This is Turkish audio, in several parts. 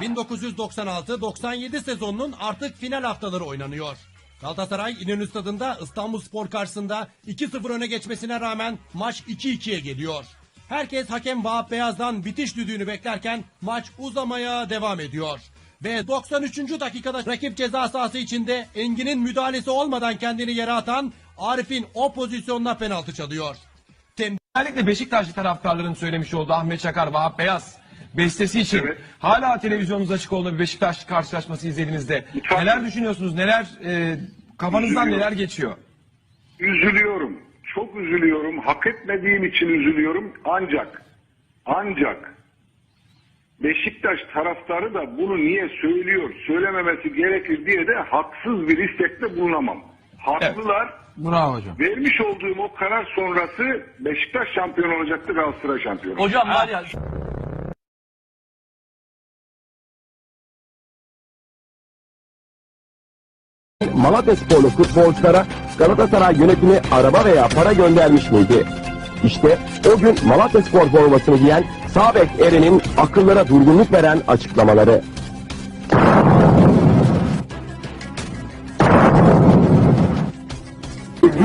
1996-97 sezonunun artık final haftaları oynanıyor. Galatasaray İnönü Stadı'nda İstanbulspor karşısında 2-0 öne geçmesine rağmen maç 2-2'ye geliyor. Herkes hakem Vahap Beyaz'dan bitiş düdüğünü beklerken maç uzamaya devam ediyor. Ve 93. dakikada rakip ceza sahası içinde Engin'in müdahalesi olmadan kendini yere atan Arif'in o pozisyonuna penaltı çalıyor. Özellikle Beşiktaşlı taraftarların söylemiş olduğu Ahmet Çakar, Vahap Beyaz bestesi için Evet. hala televizyonunuz açık olduğu bir Beşiktaş karşılaşması izlediğinizde Lütfen. neler düşünüyorsunuz? Neler e, kafanızdan Üzülüyorum. neler geçiyor? Üzülüyorum. Çok üzülüyorum. Hak etmediğim için üzülüyorum. Ancak ancak Beşiktaş taraftarı da bunu niye söylüyor, söylememesi gerekir diye de haksız bir istekte bulunamam. Haklılar. Bravo hocam. Vermiş olduğum o karar sonrası Beşiktaş şampiyon olacaktı, Galatasaray şampiyon. Hocam var ya Malatya sporlu futbolculara Galatasaray yönetimi araba veya para göndermiş miydi? İşte o gün Malatya spor formasını giyen Sabek Eren'in akıllara durgunluk veren açıklamaları.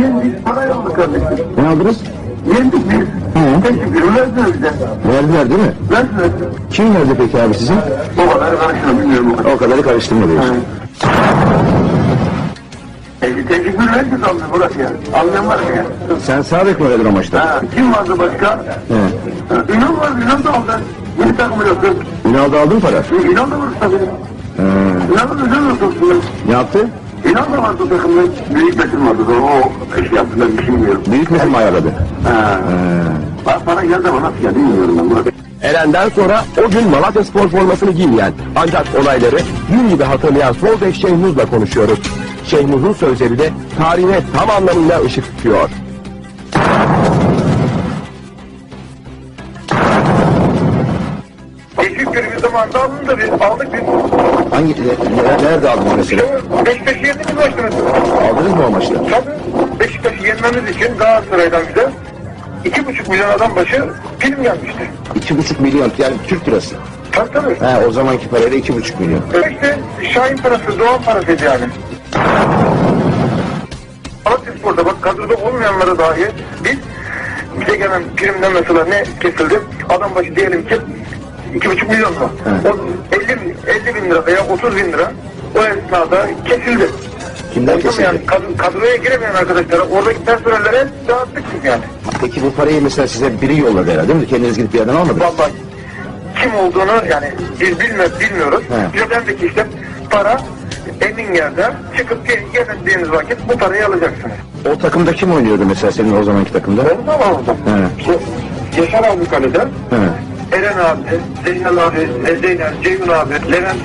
Yendik para aldık kardeşim. Ne aldınız? Yendik biz. Teşekkür verdiler bize. Verdiler değil mi? Verdiler. Kim verdi peki abi sizin? O kadar karıştırma bilmiyorum o kadar. O kadarı karıştırma diyorsun. E, teşekkür verdik aldı burası ya. Anlayan var mı ya? Sen Sabek mi oynadın o maçta? Ha, kim vardı başka? He. Ha, İnan vardı, İnan da aldı. Yeni takımı yaptı. Ünal'da aldın para. E, İnan da var tabii. İnan da güzel olsun. Ne yaptı? İnan da vardı takımda. Büyük metin vardı. O şey yaptılar, bir şey bilmiyorum. Büyük metin mi ayarladı? Ha. Bak bana geldi ama nasıl geldi bilmiyorum ben. Burada. Eren'den sonra o gün Malatya spor formasını giymeyen ancak olayları gün gibi hatırlayan sol bek Şehnuz'la konuşuyoruz. Şehnuz'un sözleri de tarihine tam anlamıyla ışık tutuyor. Teşekkür bir zamanda alındı biz. Aldık biz. Hangi, nerede aldın mesela? Beşiktaş'ı yendiniz başkanım. Aldınız mı o maçta? Tabii Beşiktaş'ı yenmemiz için Galatasaray'dan bize iki buçuk milyon adam başı film gelmişti. İki buçuk milyon yani Türk lirası. Tabii tabii. He, o zamanki parayla iki buçuk milyon. İşte Şahin parası, Doğan parasıydı yani. Malatyaspor'da bak kadroda olmayanlara dahi biz bize gelen primden mesela ne kesildi? Adam başı diyelim ki iki buçuk milyon mu? O 50, bin- 50 bin lira veya 30 bin lira o esnada kesildi. Mı kesildi? Kadro- kadroya giremeyen arkadaşlara oradaki personellere dağıttık biz yani. Peki bu parayı mesela size biri yolladı herhalde değil mi? Kendiniz gidip bir yerden almadınız. Vallahi kim olduğunu yani biz bilmiyoruz, bilmiyoruz. He. Bize dendi ki işte para emin yerde çıkıp gel- geldiğiniz vakit bu parayı alacaksınız. O takımda kim oynuyordu mesela senin o zamanki takımda? Oldu mu oldu? He. İşte Yaşar abi kalede, He. Eren abi, Zeynel abi, e, Zeynel, Ceyhun abi, Levent,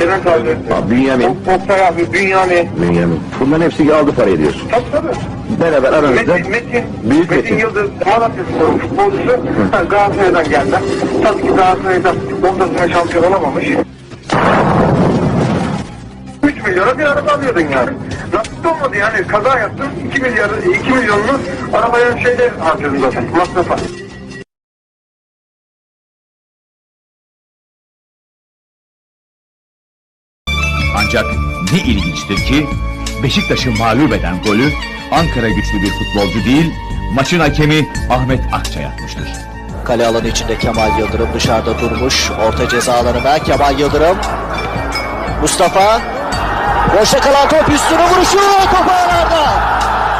Levent abi, Aa, Bünyamin. Ok- Oktay abi, Bünyami. Bünyamin. Bunların hepsi aldı parayı diyorsun. Tabii tabii. Beraber aranızda Metin, Metin, Büyük Metin, Metin. Yıldız, Malatya Spor futbolcusu Galatasaray'dan geldi. Tabii ki Galatasaray'dan ondan sonra şampiyon olamamış. 3 milyona bir araba alıyordun yani. Nasıl olmadı yani kaza yaptın 2 milyar 2 milyonunu arabaya şeyde harcadın zaten masrafa. Ancak ne ilginçtir ki Beşiktaş'ı mağlup eden golü Ankara güçlü bir futbolcu değil, maçın hakemi Ahmet Akçay atmıştır. Kale alanı içinde Kemal Yıldırım dışarıda durmuş. Orta ceza alanına Kemal Yıldırım. Mustafa. Boşta kalan top üstüne vuruşu. Top ağlarda.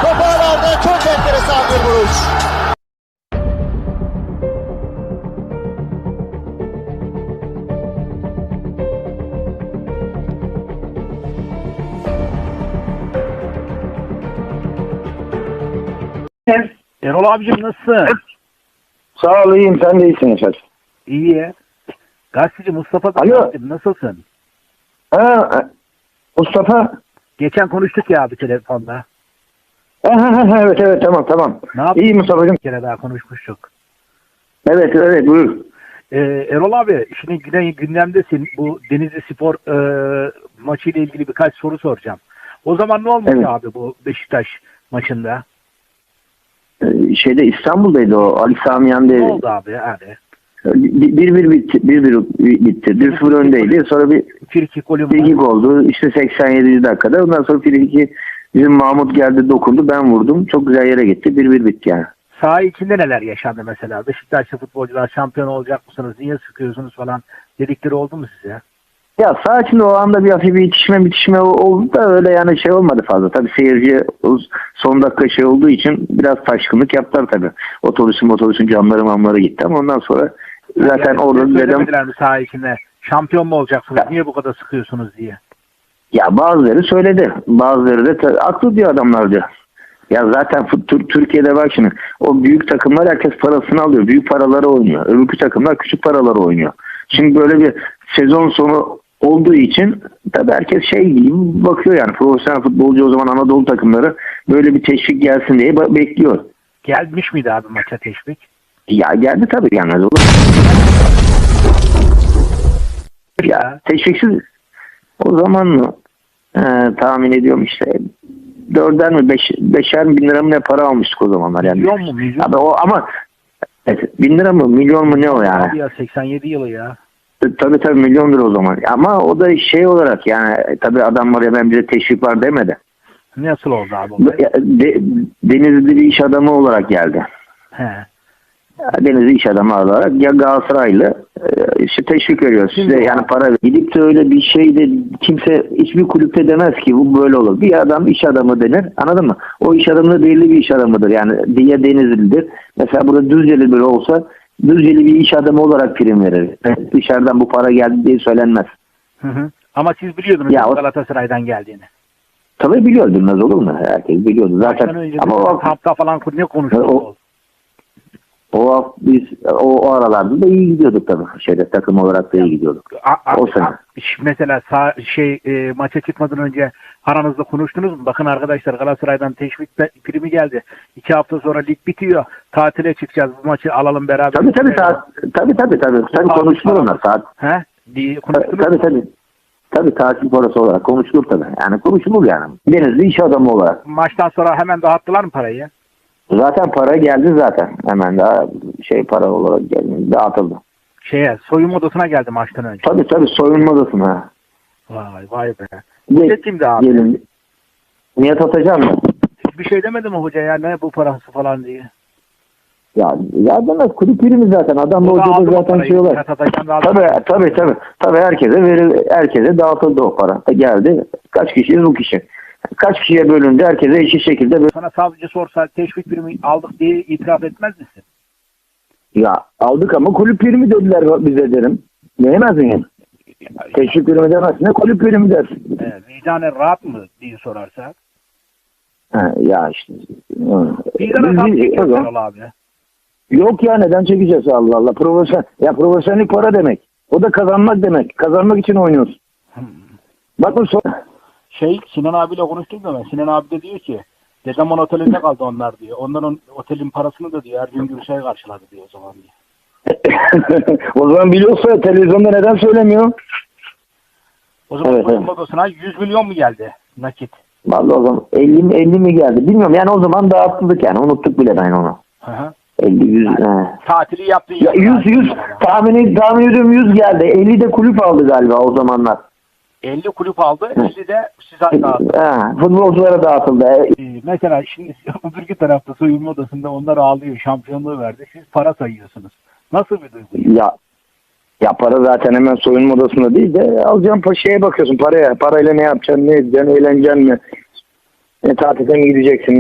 Top ağlarda çok enteresan bir vuruş. Erol abicim nasılsın? Sağ ol iyiyim sen de iyisin Eşat. İyi ya. Gazeteci Mustafa Alo. Gazeteci, nasılsın? Ha, Mustafa. Geçen konuştuk ya abi telefonda. Ha, ha, ha, evet evet tamam tamam. Ne yaptın? İyi Mustafa'cığım. Bir kere daha konuşmuştuk. Evet evet buyur. Ee, Erol abi şimdi güne- gündemdesin. Bu Denizli Spor e, maçıyla ilgili birkaç soru soracağım. O zaman ne olmuş Evet. abi bu Beşiktaş maçında? Ee, şeyde İstanbul'daydı o Ali Sami Ne oldu abi yani? Bir bir, bir bitti. Bir bir bitti. Bir sıfır öndeydi. Sonra bir Friki golü free kick oldu. İşte 87. dakikada. Ondan sonra kick'i bizim Mahmut geldi dokundu. Ben vurdum. Çok güzel yere gitti. Bir bir bitti yani. saha içinde neler yaşandı mesela? Beşiktaşlı futbolcular şampiyon olacak mısınız? Niye sıkıyorsunuz falan dedikleri oldu mu size? Ya sağ içinde o anda bir hafif bir itişme bitişme oldu da öyle yani şey olmadı fazla. Tabii seyirci son dakika şey olduğu için biraz taşkınlık yaptılar tabii. Otobüsün otobüsün camları mamları gitti ama ondan sonra zaten Yani orada dedim mi saha içinde? Şampiyon mu olacaksınız? Niye bu kadar sıkıyorsunuz diye. ya bazıları söyledi. Bazıları da aklı diyor adamlar diyor. Ya zaten Türkiye'de bak şimdi o büyük takımlar herkes parasını alıyor. Büyük paraları oynuyor. Öbürkü takımlar küçük paraları oynuyor. Şimdi böyle bir sezon sonu olduğu için tabii herkes şey gibi bakıyor yani profesyonel futbolcu o zaman Anadolu takımları böyle bir teşvik gelsin diye bekliyor. Gelmiş miydi abi maça teşvik? Ya geldi tabii gelmez olur. Ya teşviksiz o zaman mı Ee, tahmin ediyorum işte dörder mi beş, beşer bin lira mı ne para almıştık o zamanlar yani. Milyon mu? Milyon Abi o ama evet, bin lira mı milyon mu ne o yani. Abi ya 87 yılı ya. Tabii tabii milyondur o zaman. Ama o da şey olarak yani tabii adam var ya ben bize teşvik var demedi. Nasıl oldu abi? De, Denizli bir iş adamı olarak geldi. He. Denizli iş adamı olarak ya Galatasaraylı e, işte teşvik veriyor size yani para gidip de öyle bir şey de kimse hiçbir kulüpte demez ki bu böyle olur. Bir adam iş adamı denir anladın mı? O iş adamı da belli bir iş adamıdır yani ya Denizli'dir. Mesela burada Düzceli biri olsa Düzceli bir iş adamı olarak prim verir. Dışarıdan bu para geldi diye söylenmez. Hı hı. Ama siz biliyordunuz Ya o- Galatasaray'dan geldiğini. Tabii biliyor bilmez olur mu? Herkes biliyordu zaten. Önce Ama o, hafta falan ne konuştuk? O- o, biz o, o aralarda da iyi gidiyorduk tabii. Şeyde takım olarak da iyi gidiyorduk. A- a- O sene. a- mesela sağ, şey e, maça çıkmadan önce aranızda konuştunuz mu? Bakın arkadaşlar Galatasaray'dan teşvik primi geldi. İki hafta sonra lig bitiyor. Tatile çıkacağız. Bu maçı alalım beraber. Tabii tabii saat, tabii tabii tabii. Tabii konuşulur onlar saat. He? Diye konuştunuz tabii. Tabii, tabii tatil parası olarak konuşulur tabii. Yani konuşulur yani. Denizli iş adamı olarak. Maçtan sonra hemen dağıttılar mı parayı? Zaten para geldi zaten. Hemen daha şey para olarak geldi. Dağıtıldı. Şeye soyunma odasına geldi maçtan önce. Tabii tabii soyunma odasına. Vay vay be. Hoca kimdi abi? Gelin. Nihat Atacan mı? Hiçbir şey demedi mi hoca ya ne bu parası falan diye. Ya ya demez kulüp birimi zaten. Adam da O hocada zaten şey olarak. Tabii tabii tabii. Tabii herkese verir, herkese dağıtıldı o para. Geldi. Kaç kişiyiz bu kişi. Kaç kişiye bölündü herkese eşit şekilde böl- Sana savcı sorsa teşvik primi aldık diye itiraf etmez misin? Ya aldık ama kulüp primi dediler bize derim. Neyemez miyim? Teşvik primi demez. Ne kulüp primi dersin? E, vicdanen rahat mı diye sorarsa. Ha, ya işte. Vicdanen rahat Erol abi. Yok ya neden çekeceğiz Allah Allah. Profesyonel, ya profesyonellik para demek. O da kazanmak demek. Kazanmak için oynuyoruz. Bakın sonra. Şey Sinan abiyle konuştuk da ben. Sinan abi de diyor ki Dedeman otelinde kaldı onlar diyor. Onların otelin parasını da diyor Ergün Gürşay karşıladı diyor o zaman diyor. o zaman biliyorsa televizyonda neden söylemiyor? O zaman Evet, soyunma evet. odasına 100 milyon mu geldi nakit? Vallahi o zaman 50 mi 50 mi geldi bilmiyorum yani o zaman dağıttık yani unuttuk bile ben onu. Hı hı. 50 100 he. Tatili yaptı. Ya 100 100 tahmin tahmin ediyorum 100 geldi. 50 de kulüp aldı galiba o zamanlar. 50 kulüp aldı. 50 de size dağıttı. He, futbolculara dağıtıldı. E, Ee, mesela şimdi öbürkü tarafta soyunma odasında onlar ağlıyor. Şampiyonluğu verdi. Siz para sayıyorsunuz. Nasıl bir duygu? Ya ya para zaten hemen soyunma odasında değil de alacağın pa- şeye bakıyorsun paraya. Parayla ne yapacaksın, ne edeceksin, eğleneceksin mi? E, tatilde mi gideceksin?